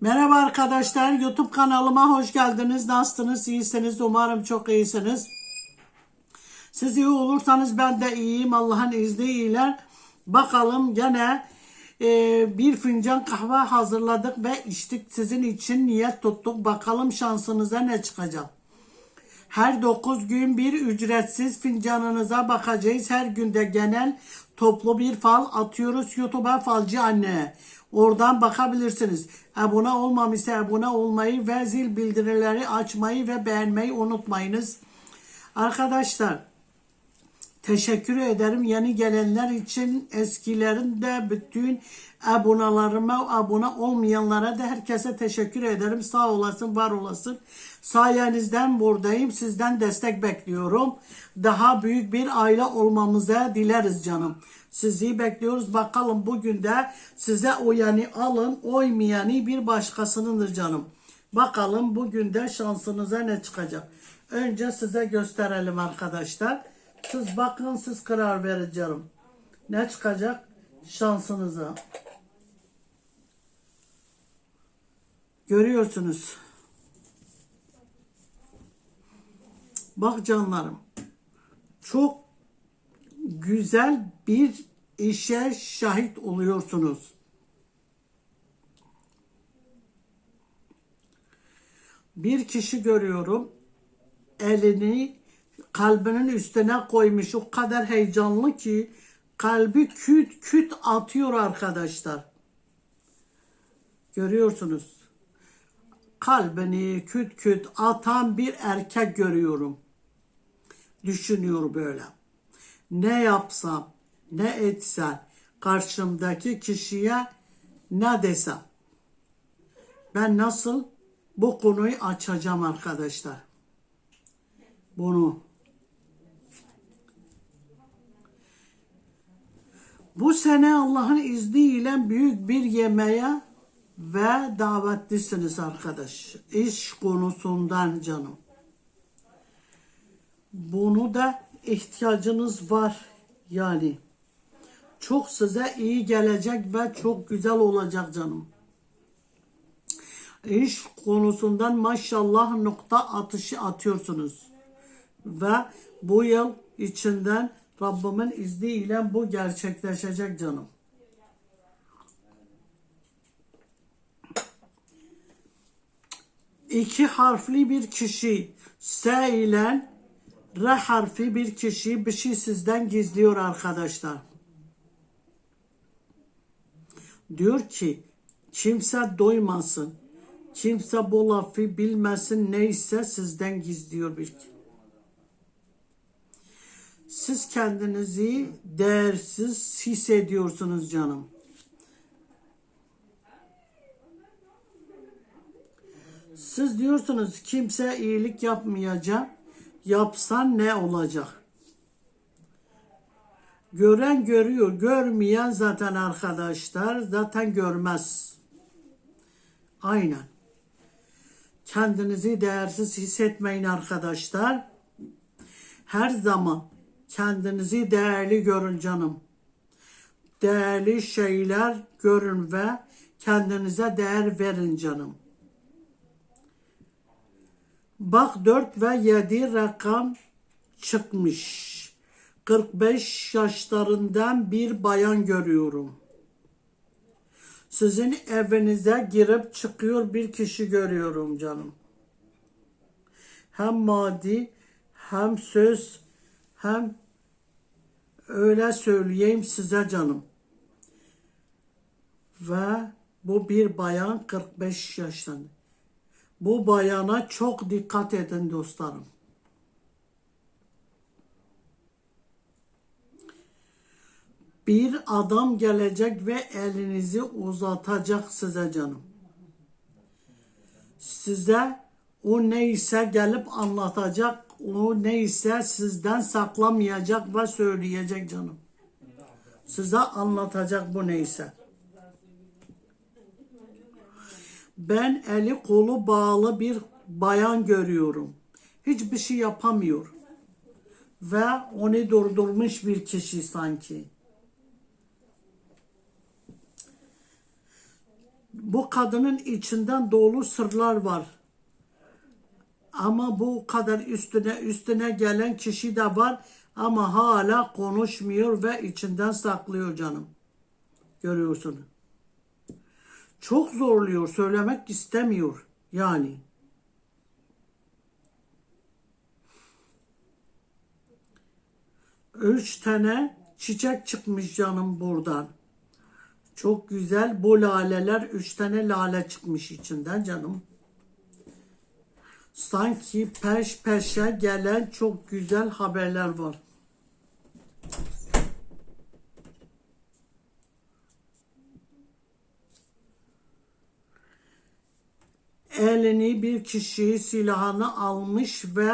Merhaba arkadaşlar, YouTube kanalıma hoş geldiniz. Nasılsınız? İyisiniz. Umarım çok iyisiniz. Siz iyi olursanız ben de iyiyim. Allah'ın izniyle. Bakalım gene e, bir fincan kahve hazırladık ve içtik. Sizin için niyet tuttuk. Bakalım şansınıza ne çıkacak. Her 9 gün bir ücretsiz fincanınıza bakacağız. Her günde genel toplu bir fal atıyoruz YouTube'a falcı anne. Oradan bakabilirsiniz. Abone olmamışsa abone olmayı ve zil bildirileri açmayı ve beğenmeyi unutmayınız. Arkadaşlar Teşekkür ederim yeni gelenler için eskilerin de bütün abonalarıma abone olmayanlara da herkese teşekkür ederim. Sağ olasın var olasın. Sayenizden buradayım. Sizden destek bekliyorum. Daha büyük bir aile olmamıza dileriz canım. Sizi bekliyoruz. Bakalım bugün de size uyanı alın. Oymayanı bir başkasınındır canım. Bakalım bugün de şansınıza ne çıkacak. Önce size gösterelim arkadaşlar. Siz bakın siz karar verin canım. Ne çıkacak şansınıza. Görüyorsunuz. Bak canlarım. Çok güzel bir işe şahit oluyorsunuz. Bir kişi görüyorum. Elini kalbinin üstüne koymuş. O kadar heyecanlı ki kalbi küt küt atıyor arkadaşlar. Görüyorsunuz. Kalbini küt küt atan bir erkek görüyorum. Düşünüyor böyle. Ne yapsam, ne etsem, karşımdaki kişiye ne desem. Ben nasıl bu konuyu açacağım arkadaşlar. Bunu Bu sene Allah'ın izniyle büyük bir yemeğe ve davetlisiniz arkadaş. İş konusundan canım. Bunu da ihtiyacınız var yani. Çok size iyi gelecek ve çok güzel olacak canım. İş konusundan maşallah nokta atışı atıyorsunuz. Ve bu yıl içinden Rabbimin izniyle bu gerçekleşecek canım. İki harfli bir kişi S ile R harfi bir kişi bir şey sizden gizliyor arkadaşlar. Diyor ki kimse doymasın. Kimse bu lafı bilmesin neyse sizden gizliyor bir kişi. Siz kendinizi değersiz hissediyorsunuz canım. Siz diyorsunuz kimse iyilik yapmayacak. Yapsan ne olacak? Gören görüyor, görmeyen zaten arkadaşlar zaten görmez. Aynen. Kendinizi değersiz hissetmeyin arkadaşlar. Her zaman kendinizi değerli görün canım. Değerli şeyler görün ve kendinize değer verin canım. Bak 4 ve 7 rakam çıkmış. 45 yaşlarından bir bayan görüyorum. Sizin evinize girip çıkıyor bir kişi görüyorum canım. Hem maddi hem söz hem öyle söyleyeyim size canım. Ve bu bir bayan 45 yaşında. Bu bayana çok dikkat edin dostlarım. Bir adam gelecek ve elinizi uzatacak size canım. Size o neyse gelip anlatacak o neyse sizden saklamayacak ve söyleyecek canım. Size anlatacak bu neyse. Ben eli kolu bağlı bir bayan görüyorum. Hiçbir şey yapamıyor. Ve onu durdurmuş bir kişi sanki. Bu kadının içinden dolu sırlar var. Ama bu kadar üstüne üstüne gelen kişi de var ama hala konuşmuyor ve içinden saklıyor canım. Görüyorsun. Çok zorluyor, söylemek istemiyor yani. Üç tane çiçek çıkmış canım buradan. Çok güzel. Bu laleler üç tane lale çıkmış içinden canım. Sanki peş peşe gelen çok güzel haberler var. elini bir kişi silahını almış ve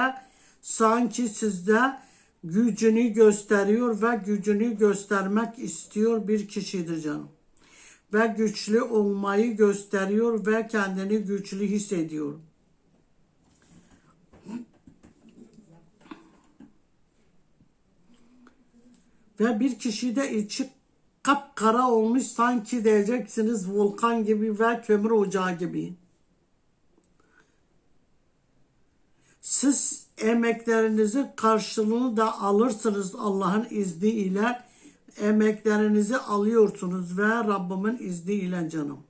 sanki sizde gücünü gösteriyor ve gücünü göstermek istiyor bir kişidir canım. Ve güçlü olmayı gösteriyor ve kendini güçlü hissediyor. Ve bir kişi de içi kapkara olmuş sanki diyeceksiniz volkan gibi ve kömür ocağı gibi. Siz emeklerinizin karşılığını da alırsınız Allah'ın izniyle. Emeklerinizi alıyorsunuz ve Rabbimin izniyle canım.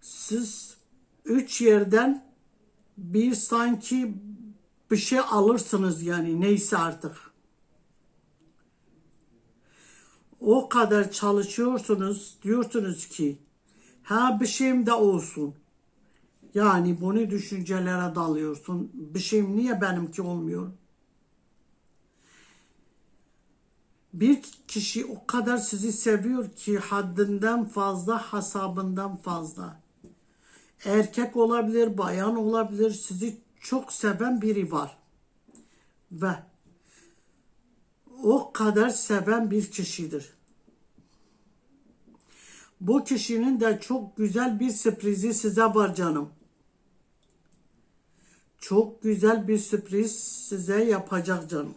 Siz üç yerden bir sanki bir şey alırsınız yani neyse artık. O kadar çalışıyorsunuz diyorsunuz ki ha bir şeyim de olsun. Yani bunu düşüncelere dalıyorsun. Bir şeyim niye benimki olmuyor? Bir kişi o kadar sizi seviyor ki haddinden fazla, hasabından fazla. Erkek olabilir, bayan olabilir, sizi çok seven biri var. Ve o kadar seven bir kişidir. Bu kişinin de çok güzel bir sürprizi size var canım. Çok güzel bir sürpriz size yapacak canım.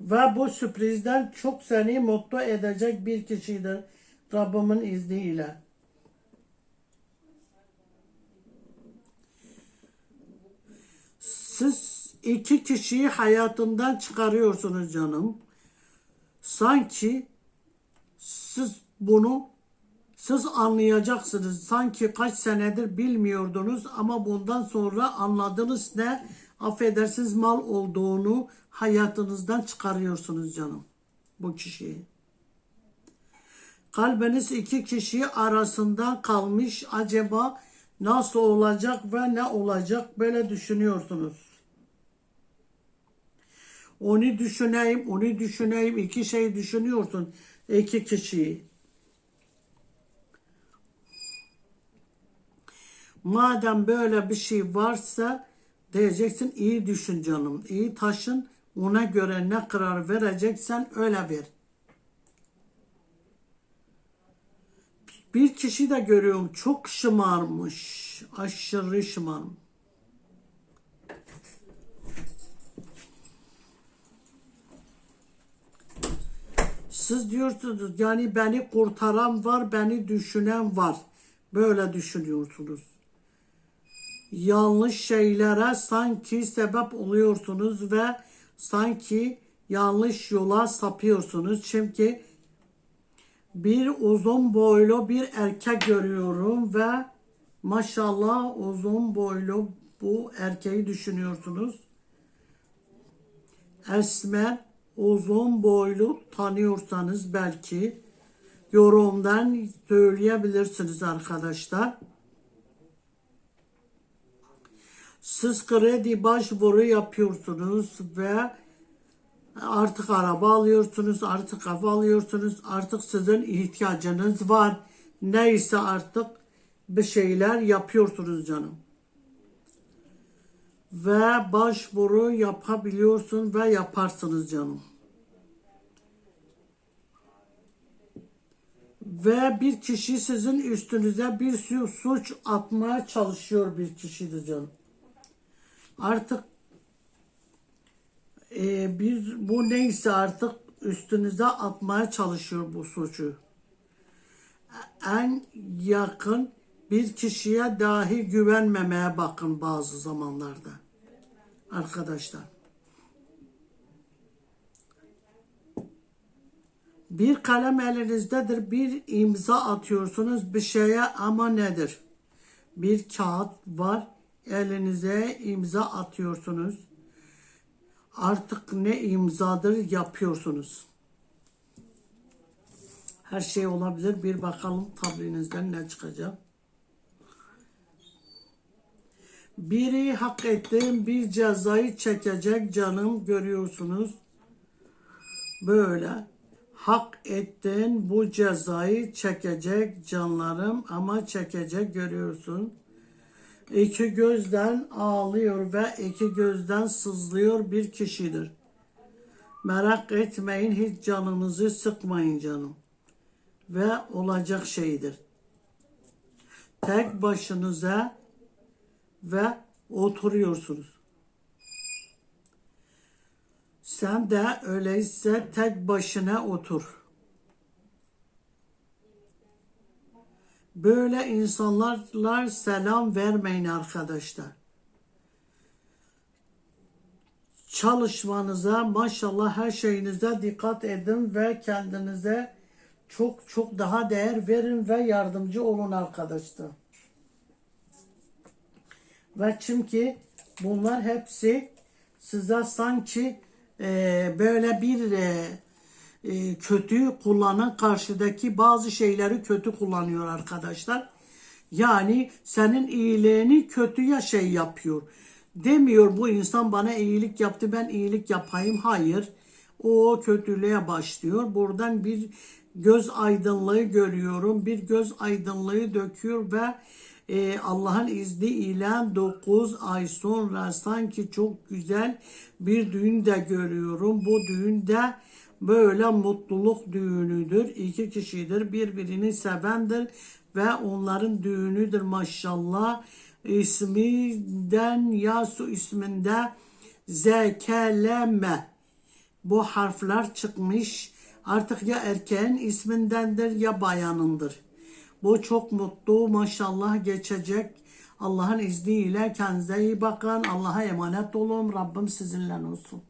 Ve bu sürprizden çok seni mutlu edecek bir kişidir Rabbimin izniyle. Siz iki kişiyi hayatından çıkarıyorsunuz canım. Sanki siz bunu siz anlayacaksınız. Sanki kaç senedir bilmiyordunuz ama bundan sonra anladınız ne affedersiniz mal olduğunu hayatınızdan çıkarıyorsunuz canım. Bu kişiyi. Kalbiniz iki kişi arasında kalmış. Acaba nasıl olacak ve ne olacak böyle düşünüyorsunuz. Onu düşüneyim, onu düşüneyim. iki şey düşünüyorsun. iki kişiyi. Madem böyle bir şey varsa diyeceksin iyi düşün canım. iyi taşın. Ona göre ne karar vereceksen öyle ver. Bir kişi de görüyorum çok şımarmış. Aşırı şımarmış. Siz diyorsunuz yani beni kurtaran var, beni düşünen var. Böyle düşünüyorsunuz. Yanlış şeylere sanki sebep oluyorsunuz ve sanki yanlış yola sapıyorsunuz. Çünkü bir uzun boylu bir erkek görüyorum ve maşallah uzun boylu bu erkeği düşünüyorsunuz. Esmer, uzun boylu tanıyorsanız belki yorumdan söyleyebilirsiniz arkadaşlar. Siz kredi başvuru yapıyorsunuz ve artık araba alıyorsunuz, artık ev alıyorsunuz, artık sizin ihtiyacınız var. Neyse artık bir şeyler yapıyorsunuz canım. Ve başvuru yapabiliyorsun ve yaparsınız canım. Ve bir kişi sizin üstünüze bir suç atmaya çalışıyor bir kişidir canım. Artık e, bir bu neyse artık üstünüze atmaya çalışıyor bu suçu. En yakın bir kişiye dahi güvenmemeye bakın bazı zamanlarda. Arkadaşlar. Bir kalem elinizdedir, bir imza atıyorsunuz bir şeye ama nedir? Bir kağıt var, elinize imza atıyorsunuz. Artık ne imzadır yapıyorsunuz. Her şey olabilir. Bir bakalım tablinizden ne çıkacak. Biri hak ettiğim bir cezayı çekecek canım görüyorsunuz. Böyle hak ettiğin bu cezayı çekecek canlarım ama çekecek görüyorsun. İki gözden ağlıyor ve iki gözden sızlıyor bir kişidir. Merak etmeyin hiç canınızı sıkmayın canım. Ve olacak şeydir. Tek başınıza ve oturuyorsunuz. Sen de öyleyse tek başına otur. Böyle insanlarla selam vermeyin arkadaşlar. Çalışmanıza maşallah her şeyinize dikkat edin ve kendinize çok çok daha değer verin ve yardımcı olun arkadaşlar. Ve çünkü bunlar hepsi size sanki e, böyle bir e, e, kötü kullanan karşıdaki bazı şeyleri kötü kullanıyor arkadaşlar. Yani senin iyiliğini kötüye şey yapıyor. Demiyor bu insan bana iyilik yaptı ben iyilik yapayım. Hayır. O kötülüğe başlıyor. Buradan bir göz aydınlığı görüyorum. Bir göz aydınlığı döküyor ve e, Allah'ın izniyle 9 ay sonra sanki çok güzel bir düğün de görüyorum. Bu düğünde böyle mutluluk düğünüdür. İki kişidir birbirini sevendir ve onların düğünüdür maşallah. İsminden Yasu isminde zekeleme bu harfler çıkmış. Artık ya erkeğin ismindendir ya bayanındır. Bu çok mutlu maşallah geçecek. Allah'ın izniyle kendinize iyi bakın. Allah'a emanet olun. Rabbim sizinle olsun.